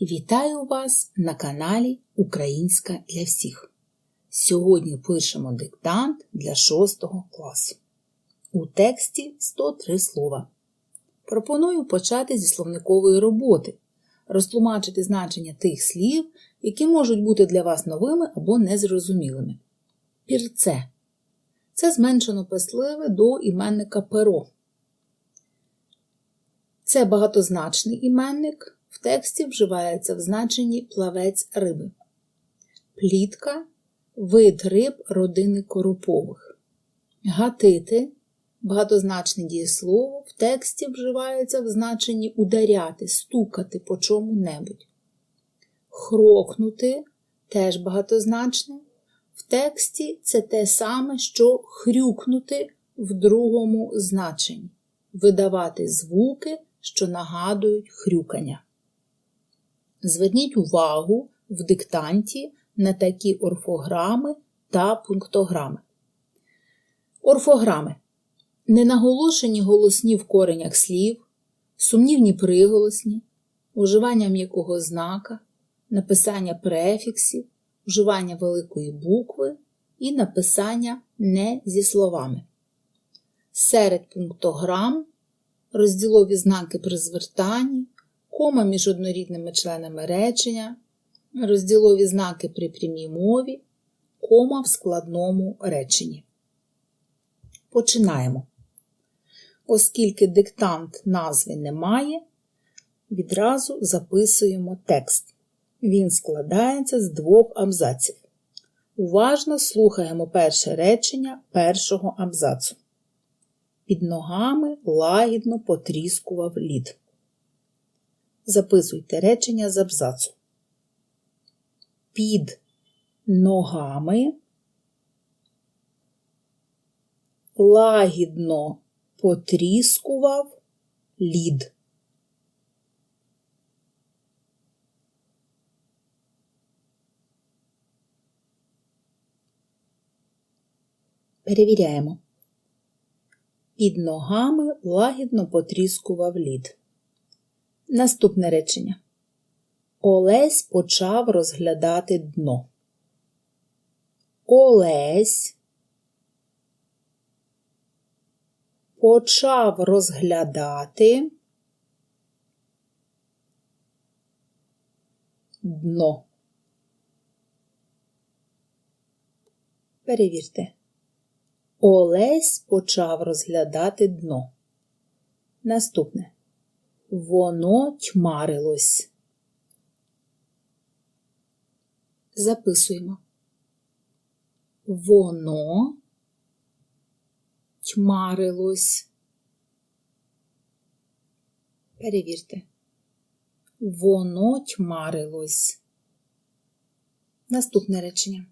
Вітаю вас на каналі Українська для всіх. Сьогодні пишемо диктант для 6 класу. У тексті 103 слова. Пропоную почати зі словникової роботи, розтлумачити значення тих слів, які можуть бути для вас новими або незрозумілими. Пірце це зменшено писливе до іменника перо. Це багатозначний іменник. Тексті вживається в значенні плавець риби. Плітка вид риб родини коропових. Гатити багатозначне дієслово в тексті вживається в значенні ударяти, стукати по чому-небудь. Хрокнути теж багатозначне. В тексті це те саме, що хрюкнути в другому значенні, видавати звуки, що нагадують хрюкання. Зверніть увагу в диктанті на такі орфограми та пунктограми. Орфограми ненаголошені голосні в коренях слів, сумнівні приголосні, уживання м'якого знака, написання префіксів, вживання великої букви і написання не зі словами. Серед пунктограм розділові знаки при звертанні кома між однорідними членами речення, розділові знаки при прямій мові, кома в складному реченні. Починаємо. Оскільки диктант назви немає, відразу записуємо текст. Він складається з двох абзаців. Уважно слухаємо перше речення першого абзацу. Під ногами лагідно потріскував лід. Записуйте речення з абзацу. Під ногами лагідно потріскував лід. Перевіряємо. Під ногами лагідно потріскував лід. Наступне речення. Олесь почав розглядати дно. Олесь почав розглядати дно. Перевірте. Олесь почав розглядати дно. Наступне. Воно тьмарилось. Записуємо. Воно тьмарилось. Перевірте. Воно тьмарилось. Наступне речення.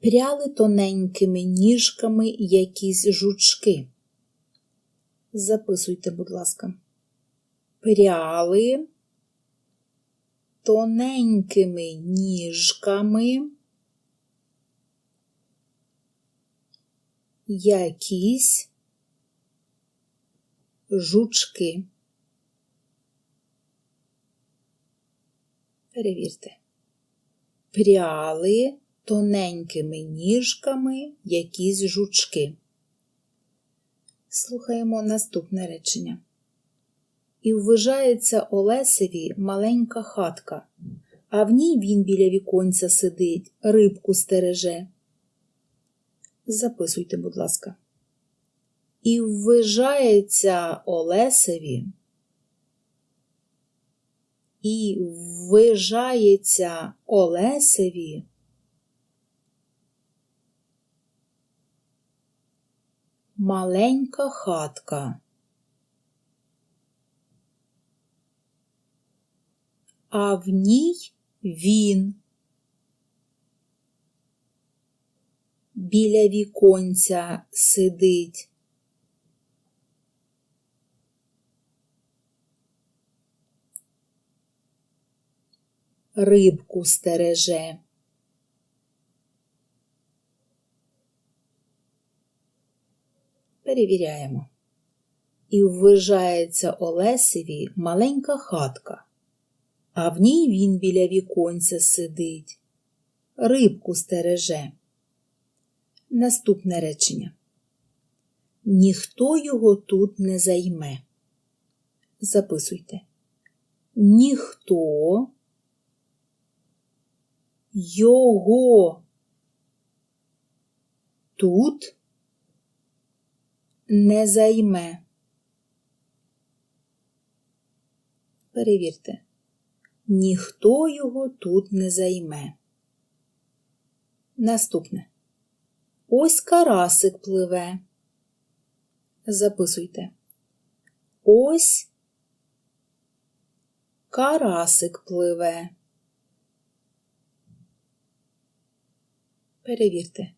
Пряли тоненькими ніжками якісь жучки. Записуйте, будь ласка пряли тоненькими ніжками якісь жучки. Перевірте. Пряли тоненькими ніжками якісь жучки. Слухаємо наступне речення і ввижається Олесеві маленька хатка, а в ній він біля віконця сидить, рибку стереже. Записуйте, будь ласка. І ввижається Олесеві, і ввижається Олесеві. Маленька хатка. А в ній він. Біля віконця сидить. Рибку стереже. Перевіряємо. І ввижається Олесеві маленька хатка а в ній він біля віконця сидить, рибку стереже. Наступне речення. Ніхто його тут не займе. Записуйте. Ніхто його тут не займе. Перевірте. Ніхто його тут не займе. Наступне. Ось карасик пливе. Записуйте. Ось карасик пливе. Перевірте.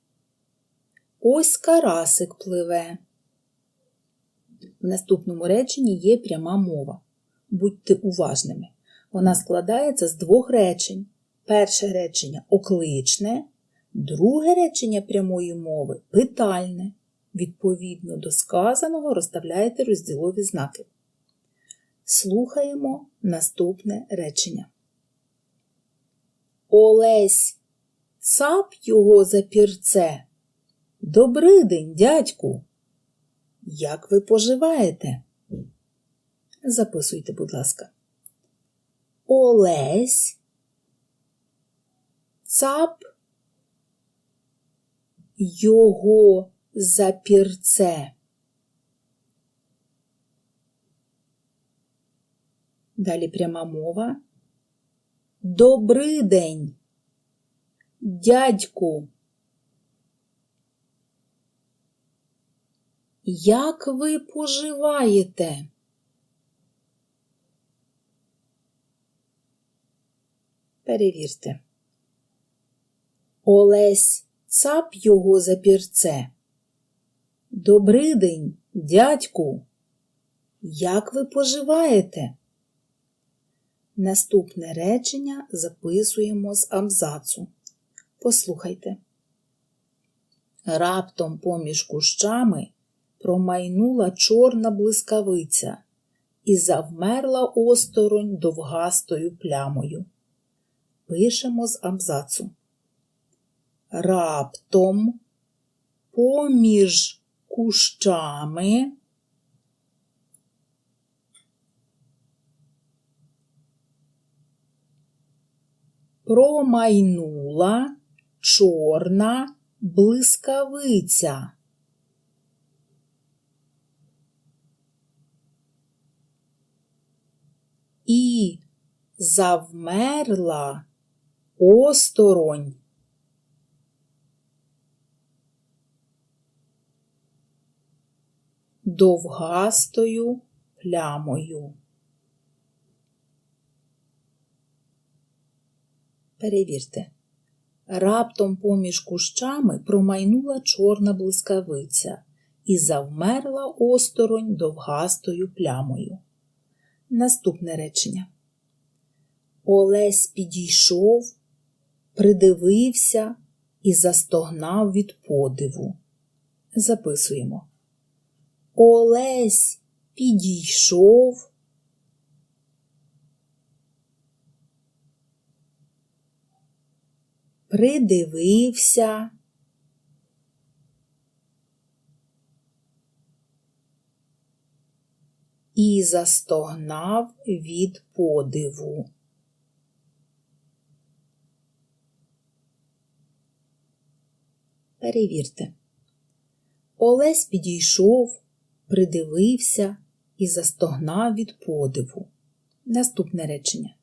Ось карасик пливе. В наступному реченні є пряма мова. Будьте уважними. Вона складається з двох речень. Перше речення окличне, друге речення прямої мови питальне. Відповідно до сказаного розставляєте розділові знаки. Слухаємо наступне речення. Олесь цап його за пірце. Добрий день, дядьку. Як ви поживаєте? Записуйте, будь ласка. Олесь, цап, його запірце. Далі пряма мова. Добрий день, дядьку. Як ви поживаєте? Перевірте. Олесь цап його за пірце. Добрий день, дядьку. Як ви поживаєте? Наступне речення записуємо з абзацу. Послухайте. Раптом поміж кущами промайнула чорна блискавиця і завмерла осторонь довгастою плямою. Пишемо з абзацу. Раптом поміж кущами промайнула чорна блискавиця. І завмерла осторонь. Довгастою плямою. Перевірте. Раптом поміж кущами промайнула чорна блискавиця і завмерла осторонь довгастою плямою. Наступне речення. Олесь підійшов, придивився і застогнав від подиву. Записуємо. Олесь підійшов. Придивився. І застогнав від подиву. Перевірте. Олесь підійшов, придивився і застогнав від подиву. Наступне речення.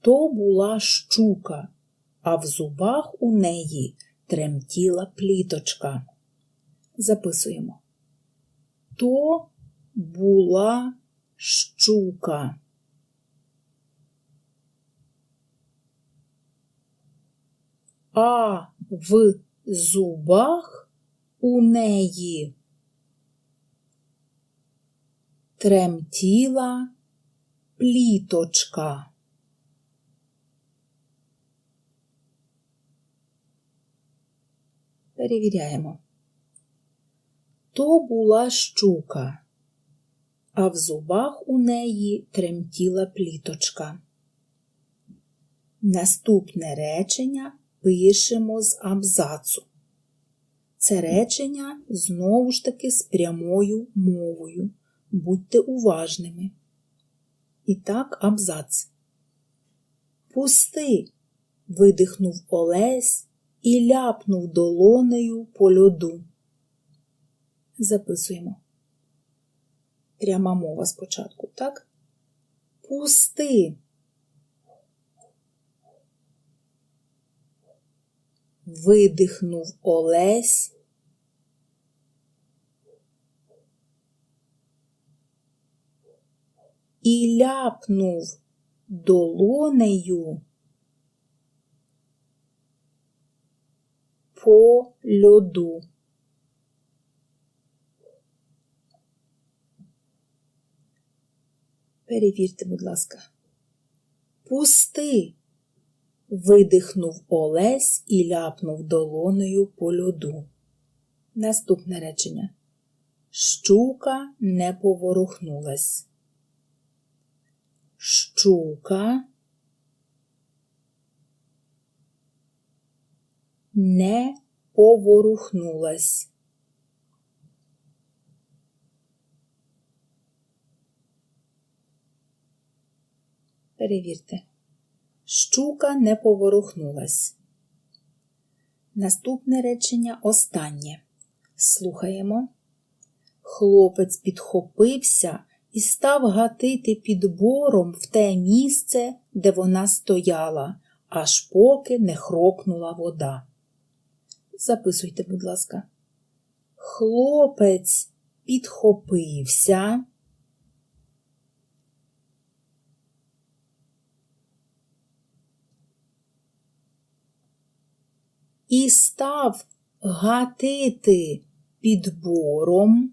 То була щука, а в зубах у неї тремтіла пліточка. Записуємо. То була щука. А в зубах у неї тремтіла пліточка. Перевіряємо. То була щука, а в зубах у неї тремтіла пліточка. Наступне речення пишемо з абзацу. Це речення знову ж таки з прямою мовою. Будьте уважними. І так, абзац. Пусти. видихнув Олесь і ляпнув долонею по льоду. Записуємо. Пряма мова спочатку, так? Пусти. Видихнув Олесь. І ляпнув долонею по льоду. Перевірте, будь ласка. Пусти. Видихнув Олесь і ляпнув долонею по льоду. Наступне речення. Щука не поворухнулась. Щука не поворухнулась. Перевірте. Щука не поворухнулась. Наступне речення останнє. Слухаємо. Хлопець підхопився і став гатити під бором в те місце, де вона стояла, аж поки не хрокнула вода. Записуйте, будь ласка. Хлопець підхопився. І став гатити під бором.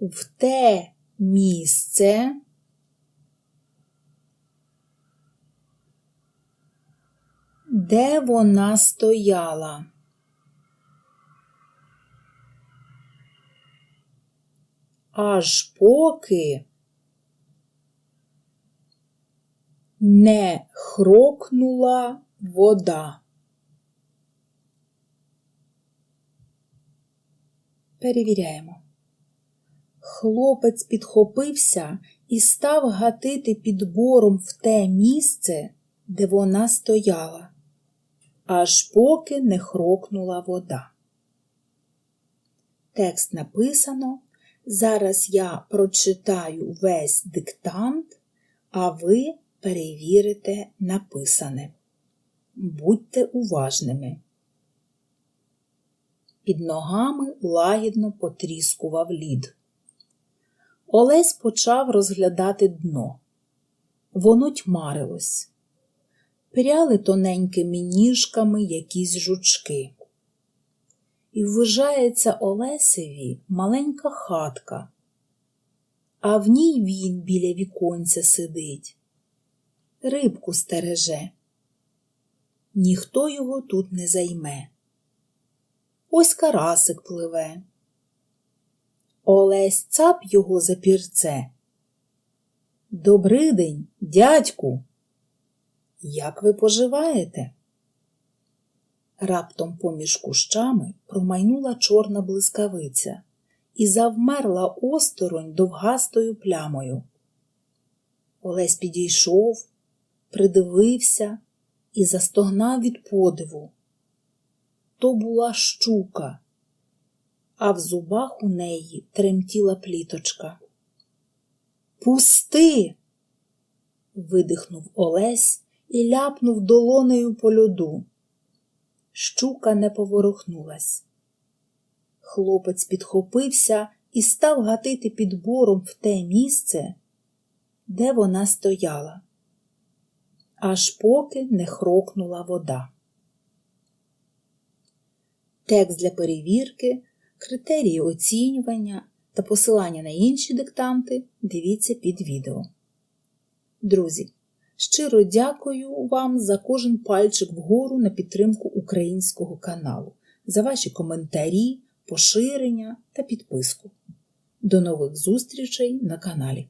В те місце, де вона стояла. Аж поки не хрокнула вода. Перевіряємо. Хлопець підхопився і став гатити під бором в те місце, де вона стояла, аж поки не хрокнула вода. Текст написано. Зараз я прочитаю весь диктант, а ви перевірите написане. Будьте уважними. Під ногами лагідно потріскував лід. Олесь почав розглядати дно. Воно тьмарилось. Пряли тоненькими ніжками якісь жучки. І ввижається Олесеві маленька хатка, а в ній він біля віконця сидить, рибку стереже. Ніхто його тут не займе. Ось карасик пливе. Олесь цап його за пірце. Добрий день, дядьку. Як ви поживаєте? Раптом поміж кущами промайнула чорна блискавиця і завмерла осторонь довгастою плямою. Олесь підійшов, придивився і застогнав від подиву. То була щука, а в зубах у неї тремтіла пліточка. Пусти. видихнув Олесь і ляпнув долонею по льоду. Щука не поворухнулась. Хлопець підхопився і став гатити під бором в те місце, де вона стояла, аж поки не хрокнула вода. Текст для перевірки, критерії оцінювання та посилання на інші диктанти дивіться під відео. Друзі, щиро дякую вам за кожен пальчик вгору на підтримку українського каналу, за ваші коментарі, поширення та підписку. До нових зустрічей на каналі.